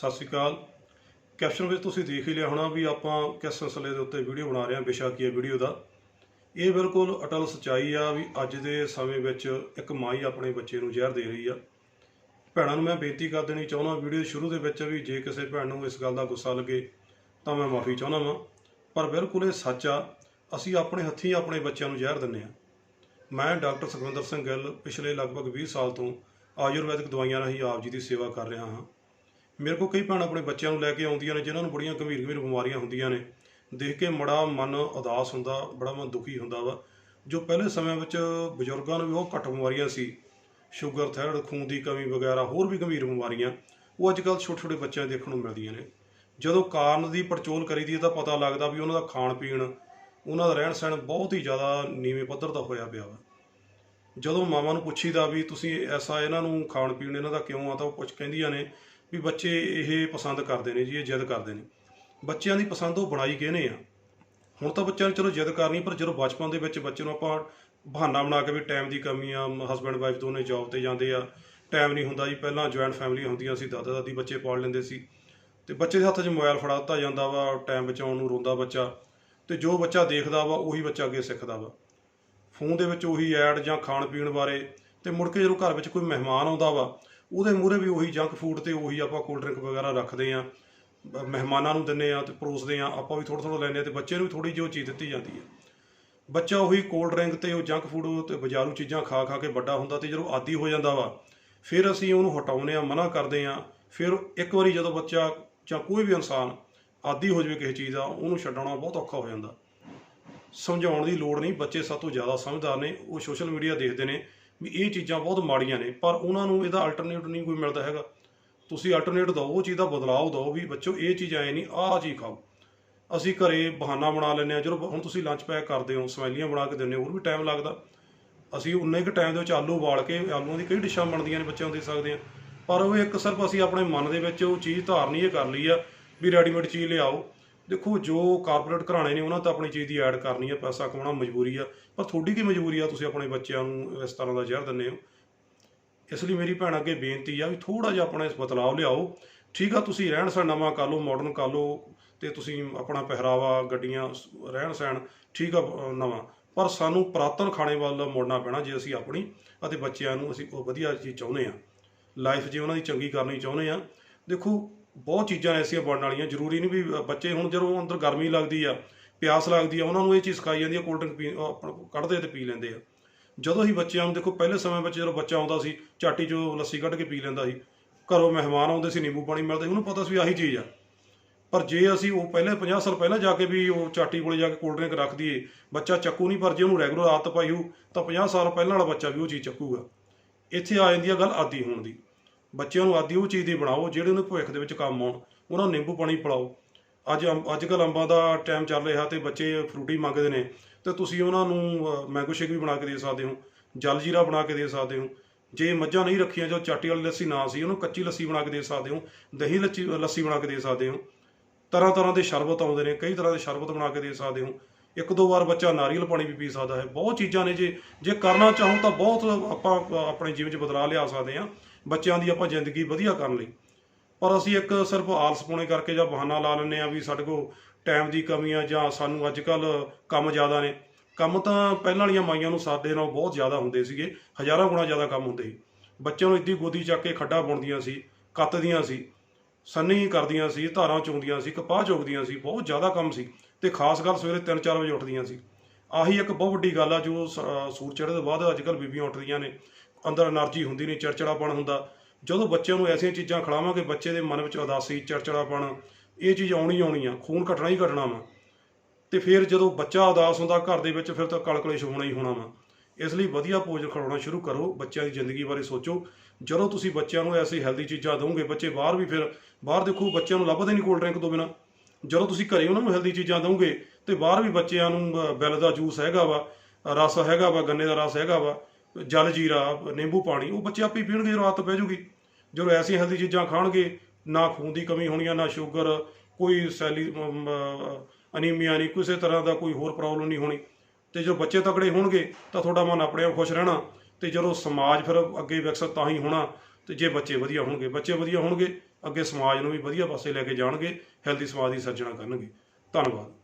ਸਤਿ ਸ਼੍ਰੀ ਅਕਾਲ। ਕੈਪਸ਼ਨ ਵਿੱਚ ਤੁਸੀਂ ਦੇਖ ਹੀ ਲਿਆ ਹੋਣਾ ਵੀ ਆਪਾਂ ਕਿਸ ਸਿਲਸਿਲੇ ਦੇ ਉੱਤੇ ਵੀਡੀਓ ਬਣਾ ਰਹੇ ਹਾਂ, ਵਿਸ਼ਾ ਕੀ ਹੈ ਵੀਡੀਓ ਦਾ। ਇਹ ਬਿਲਕੁਲ ਅਟਲ ਸਚਾਈ ਆ ਵੀ ਅੱਜ ਦੇ ਸਮੇਂ ਵਿੱਚ ਇੱਕ ਮਾਈ ਆਪਣੇ ਬੱਚੇ ਨੂੰ ਜ਼ਹਿਰ ਦੇ ਰਹੀ ਆ। ਭੈਣਾਂ ਨੂੰ ਮੈਂ ਬੇਨਤੀ ਕਰ ਦੇਣੀ ਚਾਹੁੰਦਾ, ਵੀਡੀਓ ਸ਼ੁਰੂ ਦੇ ਵਿੱਚ ਵੀ ਜੇ ਕਿਸੇ ਭੈਣ ਨੂੰ ਇਸ ਗੱਲ ਦਾ ਗੁੱਸਾ ਲੱਗੇ ਤਾਂ ਮੈਂ ਮਾਫੀ ਚਾਹੁੰਦਾ ਵਾਂ। ਪਰ ਬਿਲਕੁਲ ਇਹ ਸੱਚ ਆ, ਅਸੀਂ ਆਪਣੇ ਹੱਥੀਂ ਆਪਣੇ ਬੱਚਿਆਂ ਨੂੰ ਜ਼ਹਿਰ ਦਿੰਦੇ ਆ ਮੈਂ ਡਾਕਟਰ ਸੁਖਵਿੰਦਰ ਸਿੰਘ ਗਿੱਲ ਪਿਛਲੇ ਲਗਭਗ 20 ਸਾਲ ਤੋਂ ਆਯੁਰਵੈਦਿਕ ਦਵਾਈਆਂ ਰਾਹੀਂ ਆਪ ਜੀ ਦੀ ਸੇਵਾ ਕਰ ਰਿਹਾ ਹਾਂ। ਮੇਰੇ ਕੋਲ ਕਈ ਭੈਣਾਂ ਆਪਣੇ ਬੱਚਿਆਂ ਨੂੰ ਲੈ ਕੇ ਆਉਂਦੀਆਂ ਨੇ, ਜਿਨ੍ਹਾਂ ਨੂੰ ਬੜੀਆਂ ਗੰਭੀਰ ਗੰਭੀਰ ਬਿਮਾਰੀਆਂ ਹੁੰਦੀਆਂ ਨੇ। ਦੇਖ ਕੇ ਬੜਾ ਮਨ ਉਦਾਸ ਹੁੰਦਾ, ਬੜਾ ਮਨ ਦੁਖੀ ਹੁੰਦਾ ਵਾ। ਜੋ ਪਹਿਲੇ ਸਮੇਂ ਵਿੱਚ ਬਜ਼ੁਰਗਾਂ ਨੂੰ ਵੀ ਉਹ ਘੱਟ ਬਿਮਾਰੀਆਂ ਸੀ, ਸ਼ੂਗਰ, ਥਾਇਰਾਇਡ, ਖੂਨ ਦੀ ਕਮੀ ਵਗੈਰਾ, ਹੋਰ ਵੀ ਗੰਭੀਰ ਬਿਮਾਰੀਆਂ, ਉਹ ਅੱਜ ਕੱਲ੍ਹ ਛੋਟੇ ਛੋਟੇ ਬੱਚਿਆਂ ਦੇਖਣ ਨੂੰ ਮਿਲਦੀਆਂ ਨੇ। ਜਦੋਂ ਕਾਰਨ ਦੀ ਪੜਚੋਲ ਕਰੀਦੀ ਹੈ ਤਾਂ ਪਤਾ ਲੱਗਦਾ ਵੀ ਉਹਨਾਂ ਦਾ ਖਾਣ ਪੀਣ ਉਹਨਾਂ ਦਾ ਰਹਿਣ ਸਹਿਣ ਬਹੁਤ ਹੀ ਜ਼ਿਆਦਾ ਨੀਵੇਂ ਪੱਧਰ ਦਾ ਹੋਇਆ ਪਿਆ ਵਾ। ਜਦੋਂ ਮਾਵਾਂ ਨੂੰ ਪੁੱਛੀਦਾ ਵੀ ਤੁਸੀਂ ਐਸਾ ਇਹਨਾਂ ਨੂੰ ਖਾਣ ਪੀਣ ਇਹਨਾਂ ਦਾ ਕਿਉਂ ਆ, ਤਾਂ ਉਹ ਪੁੱਛ ਕਹਿੰਦੀਆਂ ਨੇ ਵੀ ਬੱਚੇ ਇਹ ਪਸੰਦ ਕਰਦੇ ਨੇ ਜੀ, ਇਹ ਜਿੱਦ ਕਰਦੇ ਨੇ। ਬੱਚਿਆਂ ਦੀ ਪਸੰਦ ਉਹ ਬਣਾਈ ਕਿਹਨੇ ਆ? ਹੁਣ ਤਾਂ ਬੱਚਿਆਂ ਨੂੰ ਚਲੋ ਜਿੱਦ ਕਰਨੀ, ਪਰ ਜਦੋਂ ਬਚਪਨ ਦੇ ਵਿੱਚ ਬੱਚੇ ਨੂੰ ਆਪਾਂ ਬਹਾਨਾ ਬਣਾ ਕੇ ਵੀ ਟਾਈਮ ਦੀ ਕਮੀ ਆ ਹਸਬੰਡ ਵਾਈਫ ਦੋਨੇ ਜੌਬ ਤੇ ਜਾਂਦੇ ਆ ਟਾਈਮ ਨਹੀਂ ਹੁੰਦਾ ਜੀ। ਪਹਿਲਾਂ ਜੁਆਇੰਟ ਫੈਮਲੀਆਂ ਹੁੰਦੀਆਂ ਸੀ, ਦਾਦਾ ਦਾਦੀ ਬੱਚੇ ਪਾਲ ਲੈਂਦੇ ਸੀ। ਤੇ ਬੱਚੇ ਦੇ ਹੱਥ 'ਚ ਮੋਬਾਈਲ ਫੜਾ ਦਿੱਤਾ ਜਾਂਦਾ ਵਾ ਟਾਈਮ ਬਚਾਉਣ ਨੂੰ ਰੋਂਦਾ ਬੱਚਾ। ਤੇ ਜੋ ਬੱਚਾ ਦੇਖਦਾ ਵਾ, ਉਹੀ ਬੱਚਾ ਅੱਗੇ ਸਿੱਖਦਾ ਵਾ। ਫੋਨ ਦੇ ਵਿੱਚ ਉਹੀ ਐਡ ਜਾਂ ਖਾਣ ਪੀਣ ਬਾਰੇ ਤੇ ਮੁੜ ਕੇ ਜਦੋਂ ਘਰ ਵਿੱਚ ਕੋਈ ਮਹਿਮਾਨ ਆਉਂਦਾ ਵਾ, ਉਹਦੇ ਮੂਹਰੇ ਵੀ ਉਹੀ ਜੰਕ ਫੂਡ ਤੇ ਉਹੀ ਆਪਾਂ ਕੋਲਡ ਡਰਿੰਕ ਵਗੈਰਾ ਰੱਖਦੇ ਆ ਮਹਿਮਾਨਾਂ ਨੂੰ ਦਿੰਨੇ ਆ ਤੇ ਪਰੋਸਦੇ ਆ ਆਪਾਂ ਵੀ ਥੋੜਾ ਥੋੜਾ ਲੈਂਦੇ ਆ ਤੇ ਬੱਚੇ ਨੂੰ ਵੀ ਥੋੜੀ ਜਿਹੀ ਉਹ ਚੀਜ਼ ਦਿੱਤੀ ਜਾਂਦੀ ਹੈ। ਬੱਚਾ ਉਹੀ ਕੋਲਡ ਡਰਿੰਕ ਤੇ ਉਹ ਜੰਕ ਫੂਡ ਤੇ ਬਾਜ਼ਾਰੂ ਚੀਜ਼ਾਂ ਖਾ ਖਾ ਕੇ ਵੱਡਾ ਹੁੰਦਾ ਤੇ ਜਦੋਂ ਆਦੀ ਹੋ ਜਾਂਦਾ ਵਾ, ਫਿਰ ਅਸੀਂ ਉਹਨੂੰ ਹਟਾਉਂਦੇ ਆ ਮਨਾ ਕਰਦੇ ਆ ਫਿਰ ਇੱਕ ਵਾਰੀ ਜਦੋਂ ਬੱਚਾ ਜਾਂ ਕੋਈ ਵੀ ਇਨਸਾਨ ਆਦੀ ਹੋ ਜਾਵੇ ਕਿਸੇ ਚੀਜ਼ ਦਾ, ਉਹਨੂੰ ਛੱਡਣਾ ਬਹੁਤ ਔਖਾ ਹੋ ਜਾਂਦਾ। ਸਮਝਾਉਣ ਦੀ ਲੋੜ ਨਹੀਂ, ਬੱਚੇ ਸਭ ਤੋਂ ਜ਼ਿਆਦਾ ਸਮਝਦਾਰ ਨੇ, ਉਹ ਸੋਸ਼ਲ ਮੀਡੀਆ ਦੇਖਦੇ ਨੇ ਵੀ ਇਹ ਚੀਜ਼ਾਂ ਬਹੁਤ ਮਾੜੀਆਂ ਨੇ, ਪਰ ਉਹਨਾਂ ਨੂੰ ਇਹਦਾ ਅਲਟਰਨੇਟ ਨਹੀਂ ਕੋਈ ਮਿਲਦਾ ਹੈਗਾ। ਤੁਸੀਂ ਅਲਟਰਨੇਟ ਦਿਓ, ਉਹ ਚੀਜ਼ ਦਾ ਬਦਲਾਅ ਦਿਓ ਵੀ ਬੱਚੋ ਇਹ ਚੀਜ਼ ਐ ਨਹੀਂ, ਆਹ ਚੀਜ਼ ਖਾਓ। ਅਸੀਂ ਘਰੇ ਬਹਾਨਾ ਬਣਾ ਲੈਂਦੇ ਆ ਜਦੋਂ ਹੁਣ ਤੁਸੀਂ ਲੰਚ ਪੈਕ ਕਰਦੇ ਹੋ ਸਮੈਲੀਆਂ ਬਣਾ ਕੇ ਦਿੰਦੇ ਹੋ, ਹੋਰ ਵੀ ਟਾਈਮ ਲੱਗਦਾ। ਅਸੀਂ ਉਨੇ ਕੁ ਟਾਈਮ ਦੇ ਵਿੱਚ ਆਲੂ ਉਬਾਲ ਕੇ, ਆਲੂਆਂ ਦੀ ਕਈ ਡਿਸ਼ਾਂ ਬਣਦੀਆਂ ਨੇ ਬੱਚਿਆਂ ਨੂੰ ਦੇ ਸਕਦੇ ਆ ਪਰ ਉਹ ਇੱਕ ਸਿਰਫ ਅਸੀਂ ਆਪਣੇ ਮਨ ਦੇ ਵਿੱਚ ਉਹ ਚੀਜ਼ ਧਾਰਨੀ ਇਹ ਕਰ ਲਈ ਆ ਵੀ ਰੈਡੀਮੇਡ ਚੀਜ਼ ਲਿਆਓ। ਦੇਖੋ, ਜੋ ਕਾਰਪੋਰੇਟ ਘਰਾਣੇ ਨੇ, ਉਹਨਾਂ ਤਾਂ ਆਪਣੀ ਚੀਜ਼ ਦੀ ਐਡ ਕਰਨੀ ਆ, ਪੈਸਾ ਕਮਾਉਣਾ ਮਜਬੂਰੀ ਆ। ਪਰ ਤੁਹਾਡੀ ਕੀ ਮਜਬੂਰੀ ਆ? ਤੁਸੀਂ ਆਪਣੇ ਬੱਚਿਆਂ ਨੂੰ ਇਸ ਤਰ੍ਹਾਂ ਦਾ ਜ਼ਹਿਰ ਦਿੰਦੇ ਹੋ। ਇਸ ਲਈ ਮੇਰੀ ਭੈਣ ਅੱਗੇ ਬੇਨਤੀ ਆ ਵੀ ਥੋੜਾ ਜਿਹਾ ਆਪਣਾ ਇਸ ਬਦਲਾਅ ਲਿਆਓ। ਠੀਕ ਆ, ਤੁਸੀਂ ਰਹਿਣ ਸਹਿਣ ਨਵਾਂ ਕਰ ਲਓ ਮਾਡਰਨ ਕਰ ਲਓ, ਤੇ ਤੁਸੀਂ ਆਪਣਾ ਪਹਿਰਾਵਾ, ਗੱਡੀਆਂ ਰਹਿਣ ਸਹਿਣ ਠੀਕ ਆ ਨਵਾਂ। ਪਰ ਸਾਨੂੰ ਪੁਰਾਤਨ ਖਾਣੇ ਵੱਲ ਮੁੜਨਾ ਪੈਣਾ, ਜੇ ਅਸੀਂ ਆਪਣੀ ਅਤੇ ਬੱਚਿਆਂ ਨੂੰ ਅਸੀਂ ਉਹ ਵਧੀਆ ਚੀਜ਼ ਚਾਹੁੰਦੇ ਆ। ਲਾਈਫ ਜੇ ਉਹਨਾਂ ਦੀ ਚੰਗੀ ਕਰਨੀ ਚਾਹੁੰਦੇ ਆ। ਦੇਖੋ ਬਹੁਤ ਚੀਜ਼ਾਂ ਐਸੀਆਂ ਬਣਨ ਵਾਲੀਆਂ, ਜ਼ਰੂਰੀ ਨਹੀਂ ਵੀ ਬੱਚੇ ਹੁਣ ਜਦੋਂ ਅੰਦਰ ਗਰਮੀ ਲੱਗਦੀ ਆ, ਪਿਆਸ ਲੱਗਦੀ ਆ, ਉਹਨਾਂ ਨੂੰ ਇਹ ਚੀਜ਼ ਸਿਖਾਈ ਜਾਂਦੀ ਆ ਕੋਲਡ ਡਰਿੰਕ ਪੀ ਉਹ ਕੱਢਦੇ ਤੇ ਪੀ ਲੈਂਦੇ ਆ। ਜਦੋਂ ਹੀ ਬੱਚਿਆਂ ਨੂੰ ਦੇਖੋ, ਪਹਿਲੇ ਸਮੇਂ ਵਿੱਚ ਜਦੋਂ ਬੱਚਾ ਆਉਂਦਾ ਸੀ, ਝਾਟੀ 'ਚੋਂ ਲੱਸੀ ਕੱਢ ਕੇ ਪੀ ਲੈਂਦਾ ਸੀ, ਘਰੋਂ ਮਹਿਮਾਨ ਆਉਂਦੇ ਸੀ, ਨਿੰਬੂ ਪਾਣੀ ਮਿਲਦਾ ਸੀ, ਉਹਨੂੰ ਪਤਾ ਸੀ ਵੀ ਆਹੀ ਚੀਜ਼ ਆ। ਪਰ ਜੇ ਅਸੀਂ ਉਹ ਪਹਿਲੇ 50 ਸਾਲ ਪਹਿਲਾਂ ਜਾ ਕੇ ਵੀ ਉਹ ਚਾਟੀ ਕੋਲੇ ਜਾ ਕੇ ਕੋਲਡ ਡਰਿੰਕ ਰੱਖ ਦਈਏ, ਬੱਚਾ ਚੱਕੂ ਨਹੀਂ, ਪਰ ਜੇ ਉਹਨੂੰ ਰੈਗੂਲਰ ਆਦਤ ਪਾਈ ਹੋ ਤਾਂ 50 ਸਾਲ ਪਹਿਲਾਂ ਵਾਲਾ ਬੱਚਾ ਵੀ ਉਹ ਚੀਜ਼ ਚੱਕੂਗਾ। ਇੱਥੇ ਆ ਜਾਂਦੀ ਆ ਗੱਲ ਆਦੀ ਹੋਣ ਦੀ। ਬੱਚਿਆਂ ਨੂੰ ਆਦੀ ਉਹ ਚੀਜ਼ ਦੀ ਬਣਾਓ, ਜਿਹੜੇ ਉਹਨੂੰ ਭਵਿੱਖ ਦੇ ਵਿੱਚ ਕੰਮ ਆਉਣ, ਉਹਨਾਂ ਨੂੰ ਨਿੰਬੂ ਪਾਣੀ ਪਿਲਾਓ। ਅੱਜ ਅੰਬ- ਅੱਜ ਕੱਲ ਅੰਬਾਂ ਦਾ ਟਾਈਮ ਚੱਲ ਰਿਹਾ ਤੇ ਬੱਚੇ ਫਰੂਟੀ ਮੰਗਦੇ ਨੇ, ਤੇ ਤੁਸੀਂ ਉਹਨਾਂ ਨੂੰ ਮੈਂਗੋ ਸ਼ੇਕ ਵੀ ਬਣਾ ਕੇ ਦੇ ਸਕਦੇ ਹੋ, ਜਲ ਜੀਰਾ ਬਣਾ ਕੇ ਦੇ ਸਕਦੇ ਹੋ। ਜੇ ਮੱਝਾਂ ਨਹੀਂ ਰੱਖੀਆਂ, ਜੋ ਚਾਟੀ ਵਾਲੀ ਲੱਸੀ ਨਾ ਸੀ, ਉਹਨੂੰ ਕੱਚੀ ਲੱਸੀ ਬਣਾ ਕੇ ਦੇ ਸਕਦੇ ਹੋ, ਦਹੀਂ ਲੱਸੀ ਲੱਸੀ ਬਣਾ ਕੇ ਦੇ ਸਕਦੇ ਹੋ। ਤਰ੍ਹਾਂ ਤਰ੍ਹਾਂ ਦੇ ਸ਼ਰਬਤ ਆਉਂਦੇ ਨੇ, ਕਈ ਤਰ੍ਹਾਂ ਦੇ ਸ਼ਰਬਤ ਬਣਾ ਕੇ ਦੇ ਸਕਦੇ ਹੋ। ਇੱਕ ਦੋ ਵਾਰ ਬੱਚਾ ਨਾਰੀਅਲ ਪਾਣੀ ਵੀ ਪੀ ਸਕਦਾ ਹੈ। ਬਹੁਤ ਚੀਜ਼ਾਂ ਨੇ ਜੇ ਜੇ ਕਰਨਾ ਚਾਹੋ ਤਾਂ ਬਹੁਤ ਆਪਾਂ ਆਪਣੇ ਜੀਵਨ 'ਚ ਬਦਲਾਅ ਲਿਆ ਸਕਦੇ ਹਾਂ। ਬੱਚਿਆਂ ਦੀ ਆਪਾਂ ਜ਼ਿੰਦਗੀ ਵਧੀਆ ਕਰਨ ਲਈ। ਪਰ ਅਸੀਂ ਇੱਕ ਸਿਰਫ ਆਲਸ ਆਲਸਪੁਣੇ ਕਰਕੇ ਜਾਂ ਬਹਾਨਾ ਲਾ ਲੈਂਦੇ ਆ ਵੀ ਸਾਡੇ ਕੋਲ ਟਾਈਮ ਦੀ ਕਮੀ ਆ ਜਾਂ ਸਾਨੂੰ ਅੱਜ ਕੱਲ ਕੰਮ ਜ਼ਿਆਦਾ ਨੇ। ਕੰਮ ਤਾਂ ਪਹਿਲਾਂ ਵਾਲੀਆਂ ਮਾਈਆਂ ਨੂੰ ਸਾਡੇ ਨਾਲ ਬਹੁਤ ਜ਼ਿਆਦਾ ਹੁੰਦੇ ਸੀਗੇ। ਹਜ਼ਾਰਾਂ ਗੁਣਾ ਜ਼ਿਆਦਾ ਕੰਮ ਹੁੰਦੇ ਸੀ। ਬੱਚਿਆਂ ਨੂੰ ਇੱਦੀ ਗੋਦੀ ਚੱਕ ਕੇ ਖੱਡਾ ਬੁਣਦੀਆਂ ਸੀ, ਕੱਤਦੀਆਂ ਸੀ, ਸੰਨੀ ਕਰਦੀਆਂ ਸੀ, ਧਾਰਾਂ ਚੁੰਦੀਆਂ ਸੀ ਕਪਾਹ ਚੁਗਦੀਆਂ ਸੀ, ਬਹੁਤ ਜ਼ਿਆਦਾ ਕੰਮ ਸੀ ਤੇ ਖਾਸ ਗੱਲ ਸਵੇਰੇ 3-4 ਵਜੇ ਉੱਠਦੀਆਂ ਸੀ। ਆਹੀ ਇੱਕ ਬਹੁਤ ਵੱਡੀ ਗੱਲ ਆ ਜੋ ਸੂਰ ਅਹ ਤੋਂ ਬਾਅਦ ਅੱਜ ਕੱਲ ਬੀਬੀਆਂ ਉੱਠਦੀਆਂ ਨੇ। ਅੰਦਰ એનર્ਜੀ ਹੁੰਦੀ ਨਹੀਂ, ਚਿੜਚਿੜਾਪਣ ਹੁੰਦਾ। ਜਦੋਂ ਬੱਚਿਆਂ ਨੂੰ ਐਸੀਆਂ ਚੀਜ਼ਾਂ ਖਿਲਾਵਾਂਗੇ, ਬੱਚੇ ਦੇ ਮਨ ਵਿੱਚ ਉਦਾਸੀ ਚਰਚੜਾਪਣ ਇਹ ਚੀਜ਼ ਆਉਣੀ ਆਉਣੀ ਆ, ਖੂਨ ਘਟਣਾ ਹੀ ਘਟਣਾ ਵਾ। ਤੇ ਫਿਰ ਜਦੋਂ ਬੱਚਾ ਉਦਾਸ ਹੁੰਦਾ ਘਰ ਦੇ ਵਿੱਚ, ਫਿਰ ਤਾਂ ਕਲਕਲੇਸ਼ ਹੋਣਾ ਹੀ ਹੋਣਾ ਵਾ। ਇਸ ਲਈ ਵਧੀਆ ਭੋਜਨ ਖਿਲਾਉਣਾ ਸ਼ੁਰੂ ਕਰੋ, ਬੱਚਿਆਂ ਦੀ ਜ਼ਿੰਦਗੀ ਬਾਰੇ ਸੋਚੋ। ਜਦੋਂ ਤੁਸੀਂ ਬੱਚਿਆਂ ਨੂੰ ਐਸੀ ਹੈਲਦੀ ਚੀਜ਼ਾਂ ਦਿਓਗੇ ਬੱਚੇ ਬਾਹਰ ਵੀ ਫਿਰ, ਬਾਹਰ ਦੇਖੋ, ਬੱਚਿਆਂ ਨੂੰ ਲੱਭਦੇ ਨਹੀਂ ਕੋਲਡ ਡਰਿੰਕ ਤੋਂ ਬਿਨਾ। ਜਦੋਂ ਤੁਸੀਂ ਘਰੇ ਉਹਨਾਂ ਨੂੰ ਹੈਲਦੀ ਚੀਜ਼ਾਂ ਦਿਓਗੇ ਤੇ ਬਾਹਰ ਵੀ ਬੱਚਿਆਂ ਨੂੰ ਬੈਲ ਦਾ ਜੂਸ ਹੈਗਾ ਵਾ, ਰਸ ਹੈਗਾ ਵਾ, ਗੰਨੇ ਦਾ ਰਸ ਹੈਗਾ ਵਾ ਜਲ ਜੀਰਾ, ਨਿੰਬੂ ਪਾਣੀ, ਉਹ ਬੱਚੇ ਆਪੇ ਪੀਣਗੇ ਜਦੋਂ ਆਦਤ ਪੈ ਜੂਗੀ। ਜਦੋਂ ਐਸੀ ਹੈਲਦੀ ਚੀਜ਼ਾਂ ਖਾਣਗੇ, ਨਾ ਖੂਨ ਦੀ ਕਮੀ ਹੋਣੀ ਆ ਨਾ ਸ਼ੂਗਰ, ਕੋਈ ਸੈਲੀ ਅਨੀਮੀਆ ਨਹੀਂ, ਕਿਸੇ ਤਰ੍ਹਾਂ ਦਾ ਕੋਈ ਹੋਰ ਪ੍ਰੋਬਲਮ ਨਹੀਂ ਹੋਣੀ। ਤੇ ਜਦੋਂ ਬੱਚੇ ਤਕੜੇ ਹੋਣਗੇ, ਤਾਂ ਤੁਹਾਡਾ ਮਨ ਆਪਣੇ ਆਪ ਖੁਸ਼ ਰਹਿਣਾ। ਤੇ ਜਦੋਂ ਸਮਾਜ ਫਿਰ ਅੱਗੇ ਵਿਕਸਿਤ ਤਾਂ ਹੀ ਹੋਣਾ, ਤੇ ਜੇ ਬੱਚੇ ਵਧੀਆ ਹੋਣਗੇ, ਬੱਚੇ ਵਧੀਆ ਹੋਣਗੇ, ਅੱਗੇ ਸਮਾਜ ਨੂੰ ਵੀ ਵਧੀਆ ਪਾਸੇ ਲੈ ਕੇ ਜਾਣਗੇ ਹੈਲਦੀ ਸਮਾਜ ਦੀ ਸਿਰਜਣਾ ਕਰਨਗੇ। ਧੰਨਵਾਦ।